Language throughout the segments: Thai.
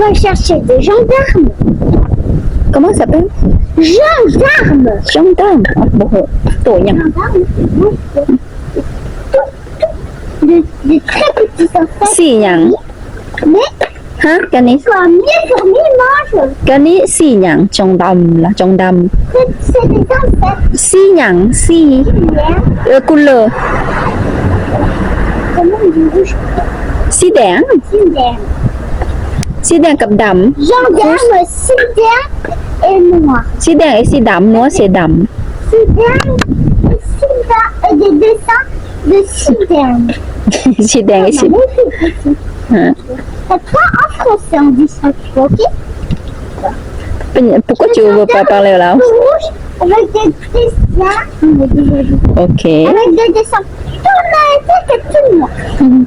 va chercher des gendarmes. comment ça s'appelle Gendarmes ช่องตั้งอ๋อบ่ฮู้ตัวหยัง Gendarmes, c'est bon, c'est- de, de très petits insectes. สีหยัง Mais ฮะกันนี้ comme les fourmis mangent, กันนี้สีหยังจงดำล่ะ สีหยังสี Hier, เออกุเลอ comment on dit rouge สีแดง Cider. สีแดงกับดำ Gendarme, cider et noir. สีแดงไอ้สีดำนัวสีด Cider, cider et des dessins de cider. ำสีแดงไอ้สี Hein. C'est pas en français, on dit ça, tu vois, ok เป็น pourquoi tu veux pas parler là Rouge avec des dessins. On a déjà vu. โอเค Avec des dessins. Tout le monde et tout le monde.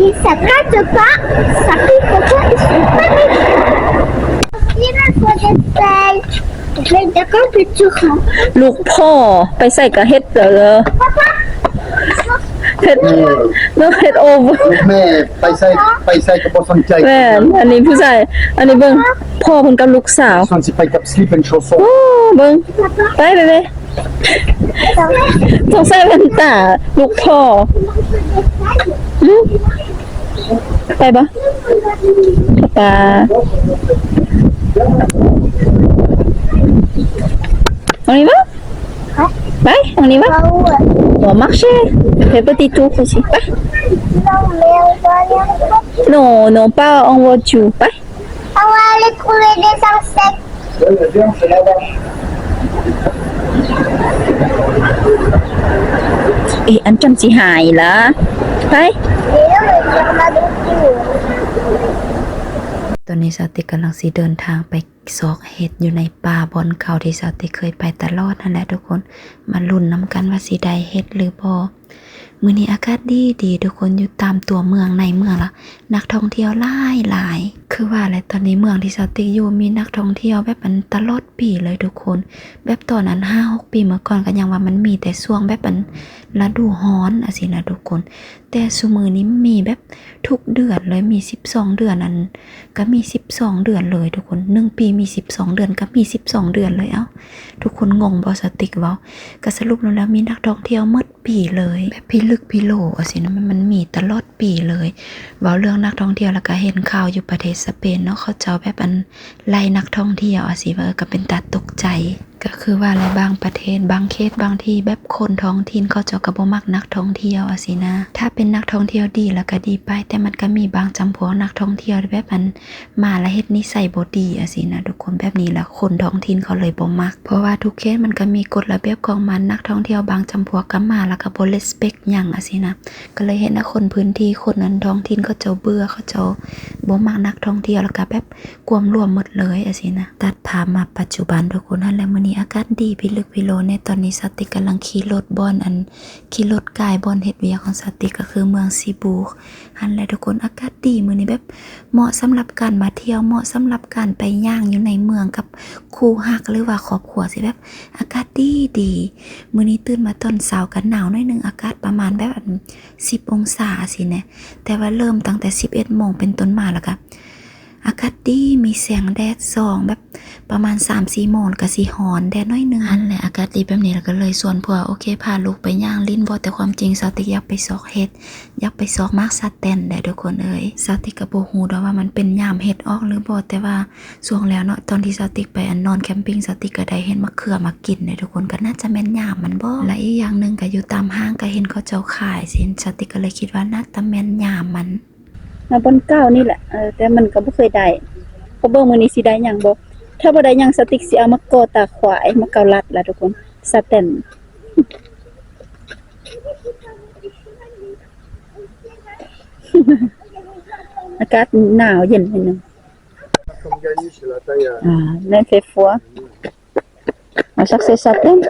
Et ça gratte pas, ça pique pas, ils sont pas méchants. Il me faut des pelles. Je vais d'accord que tu rentres. ลูกพ่อไปใส่กระเฮ็ดเหรอ Papa, เฮ็ดน้องเฮ็ดโอเวอร์ลูกแม่ไปใส่ไปใส่กระเป๋าสนใจแม่นอันนี้ผู้ชายอันนี้เบิ่งพ่อเพิ่นกับลูกสาวส่วนสิไปกับ sleep and show โอ้เบิ่งไปไปไปต้องใส่แว่นตาลูกพ่อหึไปบ่ป้า On y va Ouais, on y va ah ouais. On va marcher. Fais petit tour aussi. Bye. Non, mais on va aller en Non, non, pas en voiture. Bye. On va aller trouver des insectes. Viens, c'est là-bas. Eh, anh Trâm chị hài là. Bye. Et là, on a des tuyaux. ตอนนี้สาวติกกำลังสิเดินทางไป ซอกเห็ดอยู่ในป่าบอนเขาที่สาวติเคยไปตลอดนั่นแหละทุกคนมาลุ้นน้ำกันว่าสีใดเห็ดหรือบอมือนี้อากาศดีดีทุกคนอยู่ตามตัวเมืองในเมืองละนักท่องเที่ยวหลายหลายคือว่าอะไรตอนนี้เมืองที่สาวติกอยู่มีนักท่องเที่ยวแบบมันตลอดปีเลยทุกคน แบบตอนนั้นห้าหกปีเมื่อก่อนก็ยังว่ามันมีแต่ช่วงแบบมันฤดูร้อนอะสินะทุกคน แต่สมือนี้มีแบบทุกเดือนเลยมี12เดือนนั้นก็มี12เดือนเลยทุกคนหนึ่งปีมี12เดือนก็มี12เดือนเลยเอ้าทุกคนงงบอสติกเว้าก็สรุปแล้วมีนักท่องเที่ยวหมดปีเลยแบบพิลึกพิโลอะสินะมันมันมีตลอดปีเลยเว้าเรื่องนักท่องเที่ยวแล้วก็เห็นข่าวอยู่ประเทศสเปนเนาะเขาเจ้าแบบอันไล่นักท่องเที่ยวอะสิว่าก็เป็นตาตกใจ ก็คือว่าอะไรบางประเทศบางเขตบางที่แบบคนท้องถิ่นเขาเจ้าก็บ่มักนักท่องเที่ยวอะสินะ ถ้าเป็นนักท่องเที่ยวดีแล้วก็ดีไป แต่มันก็มีบางจำพวกนักท่องเที่ยวแบบมันมาแล้วเฮ็ดนิสัยบ่ดีอะสินะทุกคนแบบนี้แล้วคนท้องถิ่นเขาเลยบ่มัก เพราะว่าทุกเขตมันก็มีกฎระเบียบของมันนักท่องเที่ยวบางจำพวกก็มาแล้วก็บ่ respect หยังอะสินะ ก็เลยเห็นว่าคนพื้นที่คนนั้นท้องถิ่นเขาเจ้าเบื่อเขาเจ้าบ่มักนักท่องเที่ยวแล้วก็แบบกวมรวมหมดเลยอะสินะ ตัดภาพมาปัจจุบันทุกคนนั่นแหละมื้อนี้อากาศดีพิลึกพิโลในตอนนี้สติกำลังขี่รถบอนอันขี่รถกายบอนเฮ็ดเวียของสติก็คือเมืองซีบูกหันแหละทุกคนอากาศดีมื้อนี้แบบเหมาะสำหรับการมาเที่ยวเหมาะสำหรับการไปย่างอยู่ในเมืองกับคู่ฮักหรือว่าครอบครัวสิแบบอากาศดีดีมื้อนี้ตื่นมาตอนเช้ากันหนาวหน่อยหนึงอากาศประมาณแบบอัน10องศาสิแนะแต่ว่าเริ่มตั้งแต่ 11โมงเป็นต้นมาแล้วก็ อากาศดีมีแสงแดดส่องแบบประมาณ3-4โมงแล้วก็สิฮ้อนแดดน้อยหนึงอันแหละอากาศดีแบบนี้แล้วก็เลยส่วนพวกโอเคพาลูกไปย่างลิ้นบ่แต่ความจริงสาวติกอยากไปซอกเห็ดอยากไปซอกมากซาแตนได้ทุกคนเอ้ยสาวติกก็บ่ฮู้ดอกว่ามันเป็นยามเห็ดออกหรือบ่แต่ว่าช่วงแล้วเนาะตอนที่สาวติกไปอันนอนแคมปิ้งสาวติกก็ได้เห็นมะเขือมากินได้ทุกคนก็น่าจะแม่นยามมันบ่และอีกอย่างหนึงก็อยู่ตามห้างก็เห็นเขาเจ้าขายสิสาวติกก็เลยคิดว่าน่าจะแม่นยามมัน มาบนเก้านี่แหละเออแต่มันก็บ่เคยได้เพราะเบิ่งมื้อนี้สิได้หยังบ่ถ้าบ่ได้หยังสติ๊กสิเอามาก่อตาขวายมาเกาลัดล่ะทุกคนสแตนอากาศหนาวเย็นนิดนึง Comme gagné chez la taille. euh, อ่าเล่นไฟฟ้า On cherche ses châtaignes.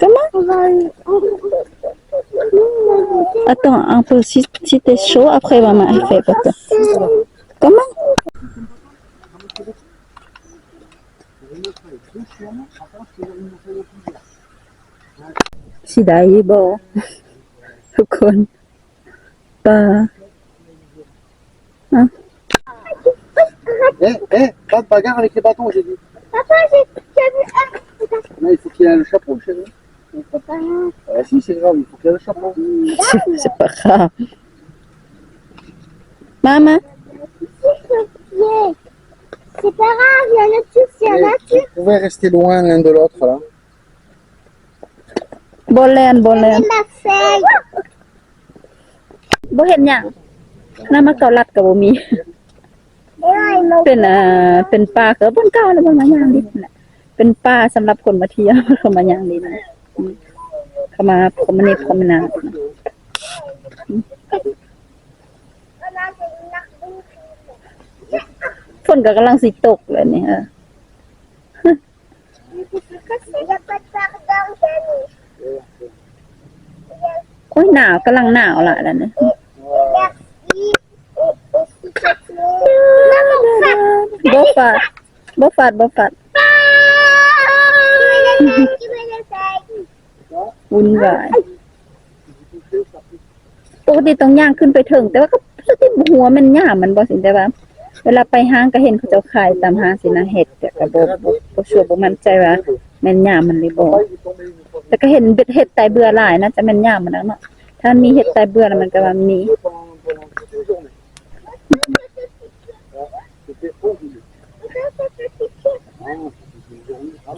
Comment Attends, un peu, si, si t'es chaud, après maman, elle fait. Comment? Si bah, d'ailleurs, bon, je connais pas. Hein? Eh, eh, pas de bagarre avec les bâtons, j'ai dit. Papa, j'ai vu. Il faut qu'il ait le chapeau, chérie. Mais c'est pas grave. Ah, si, c'est grave, il faut qu'il ait le chapeau. c'est pas grave มามา Yeah. C'est pas grave, il y en a tous, il y en a tous. Vous pouvez rester loin l'un de l'autre, là. บอลแลนบอลแลน Il l'a fait. บ่เห็นหยังน้ำมะเกาลัดก็บ่มี Et là, ils m'ont เป็นอ่าเป็นป่าเกือบบนเก้าแล้วมันมาย่างดินน่ะเป็นป่าสำหรับคนมาเที่ยวเขามาย่างดินน่ะอืมเขามาเขามาเนบเขามานา On a des narines. ฝนก็กำลังสิตกเลยนี่เออ Il n'y a pas de pardon, Jenny. โอ้ยหนาวกำลังหนาวละแล้วเนี่ย Merci. Et, et s'il te plaît. Maman, ça. บ่ฟาดบ่ฟาดบ่ฟาด วุ่นวายปกติต้องย่างขึ้นไปถึง แต่ว่าก็สติหัวมันย่ามันบ่สิแต่ว่า เวลาไปห้างก็เห็นเขาเจ้าขายตามห้างสินะเห็ดแต่ก็บ่บ่ชัวร์บ่มั่นใจว่าแม่นย่ามันหรือบ่แต่ก็เห็นเบ็ดเห็ดไตเบื่อหลายนะจะแม่นย่ามันแล้วเนาะถ้ามีเห็ดไตเบื่อแล้วมันก็ว่ามี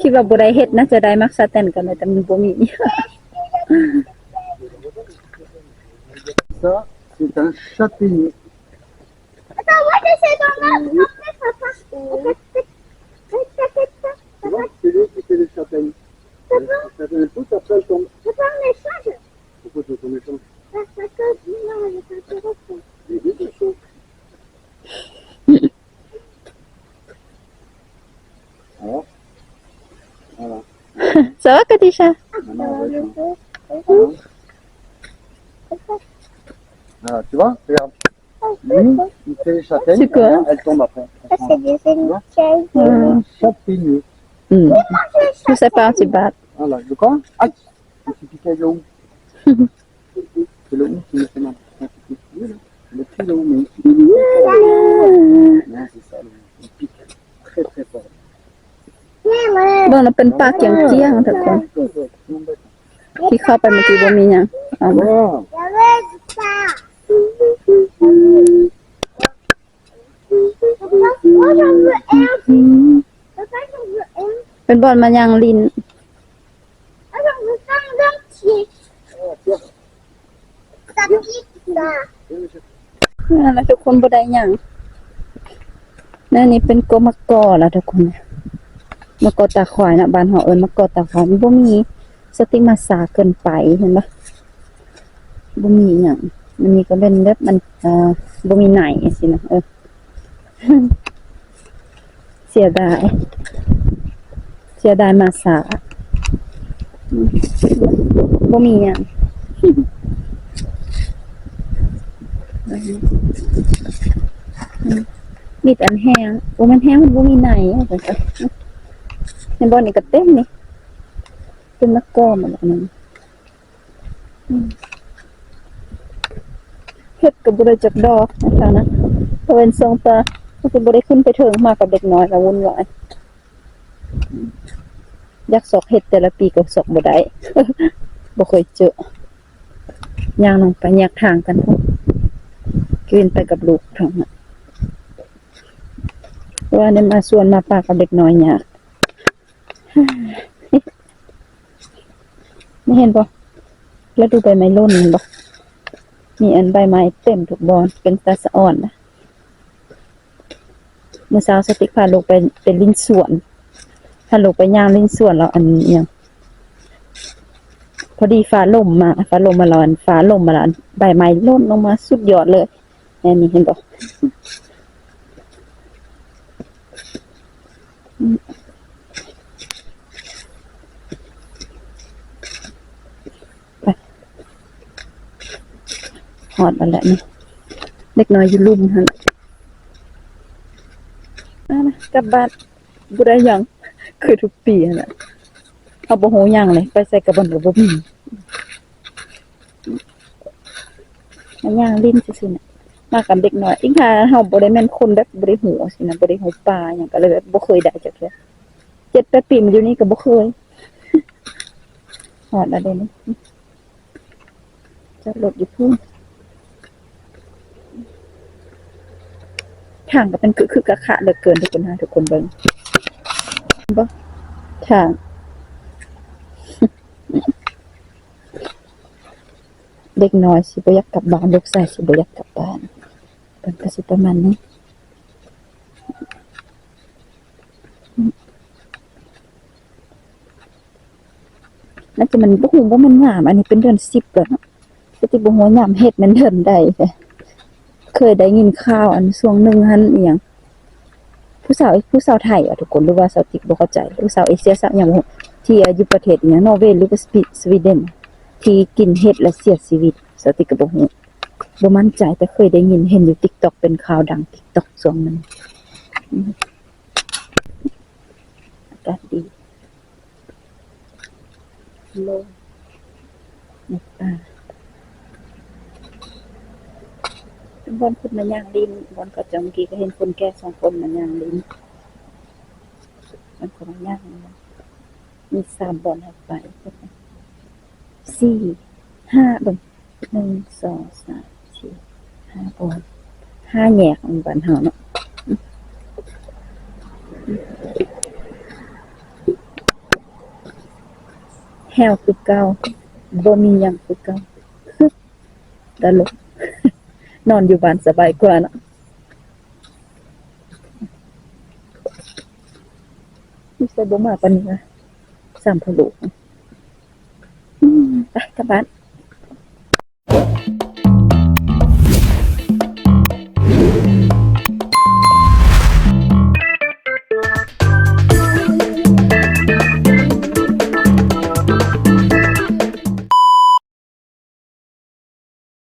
คิดว่าบ่ได้เฮ็ดนะจะได้มักซาแตนกันเลยแต่มันบ่มี un châtaignier. Attends, moi j'essaie d'en apprendre, papa. Tu vois, c'est lui qui fait les châtaignes. Ça fait un après elle tombe. Papa, on échange. Pourquoi tu veux qu'on échange Parce que non, je c'est. Alors Voilà. Ça va, Katisha? Lui, il fait les châtaignes, C'est quoi elles tombent après. Ça, c'est des émichels. Un châtaignier. อืมคือใส่ปลาสิบบาท Voilà, le quoi Aïe Je me suis piqué le haut. C'est le haut qui me fait mal. Un petit peu, là. Le petit le haut, mais ici. Non, c'est ça, le haut. Il pique très très fort. เบิ่งแล้วเป็นปลาเกียงเจียงทุกคน ที่เข้าไปเมื่อกี้บ่มีหยังเอามา Voilà. เป็นบอลมายังลินนั่นแหละทุกคนบ่ได้หยังนั่นนี่เป็นโกมะกอละทุกคนมะกอตาควายนะบานเฮาเอิ้นมะกอตาควายมันบ่มีสติมาสาเกินไปเห็นปะบ่มีหยังมันนี่ก็เป็นแบบมันเอ่อบ่มีไหนสินะเออ เสียดาย เสียดายมาสาบ่มีหยังมีดอันแห้งโอ้มันแห้งมันบ่มีไหนอะจังซั่นในบ่อนี่ก็เต็มนี่เป็นมะกอมันแบบนั้นเฮ็ดก็บ่ได้จักดอกนะคะนะเพราะเป็นทรงตา มันก็บ่ได้ขึ้นไปถึงมากกับเด็กน้อยก็วุ่นวายอืมอยากสอกเฮ็ดแต่ละปีก็สอกบ่ได้บ่เคยเจอย่างลงไปแยกทางกันพุ่นกินไปกับลูกทั้งนั้นเพราะว่าเนี่ยมาส่วนมาปากกับเด็กน้อยเนี่ยไม่เห็นปะแล้วดูใบไม้ร่นมันปะมีอันใบไม้เต็มทุกบอนเป็นตาสะอ่อนนะ มื่อเช้าสติกพาลูกไปเป็นลิ้นสวนพาลูกไปย่างลิ้นสวนแล้วอันเนี้ยพอดีฟ้าลมมาฟ้าลมมาแล้วอันฟ้าลมมาแล้วอันใบไม้ร่นลงมาสุดยอดเลยอันนี้เห็นปะหอดมาแล้วนี่เด็กน้อยอยู่ลุ่มฮะ กลับบ้านบุได้ยังคือทุกปีน่ะเอาบ่ฮู้หยังเลย ไปใส่กระบันกับบ่มีมาย่างลิ้นซื่อๆน่ะมากับเด็กน้อยอีกค่ะเฮาบ่ได้แม่นคนแบบบ่ได้หูสินะบ่ได้หูปลาหยังก็เลยแบบบ่เคยได้จักเทื่อเจ็ดแปดปีมาอยู่นี่ก็บ่เคยหอดอะไรนี่จะหลดอยู่พุ่น ทางก็เป็นคือคือกระขะเหลือเกินทุกคนฮะทุกคนเบิ่งบ่ทางเด็กน้อยสิบ่อยากกลับบ้านลูกชายสิบ่อยากกลับบ้านเป็นก็สิประมาณนี้น่าจะมันบ่ฮู้ว่ามันงาม อันนี้เป็นเดือน10แล้วเนาะปกติบ่ฮู้ว่ายามเฮ็ดมันเดือนใดแท้ เคยได้ยินข่าวอันช่วงหนึงหั่นอียังผู้สาวผู้สาวไทยอะทุกคนหรือว่าสาวติกบ่เข้าใจผู้สาวเอเชียสาวหยังบ่ฮู้ที่อยู่ประเทศอีหยังนอร์เวย์หรือว่าสวีเดนที่กินเห็ดและเสียชีวิตสติกระบอกหูบ่มั่นใจแต่เคยได้ยินเห็นอยู่ติ๊กต็อกเป็นข่าวดังติ๊กต็อกส่วนหนึ่งอากาศดีโลงในป่า บอนคนมาย่างลินบอนก็จะเมื่อกี้ก็เห็นคนแก่สองคนมาย่างลินมันคนมาย่างมีสามบอนให้ไปสี่ห้าบิ่งหนึ่งสองสามสี่ห้าบอลห้าแหยกมันบันเฮาเนาะแฮวคือเก่าบ่มียังคือเก่าตลก นอนอยู่บ้านสบายกว่าเนาะนี่ใส่บ่มาปานนี้นะสามพะโลกอืมไปกลับบ้าน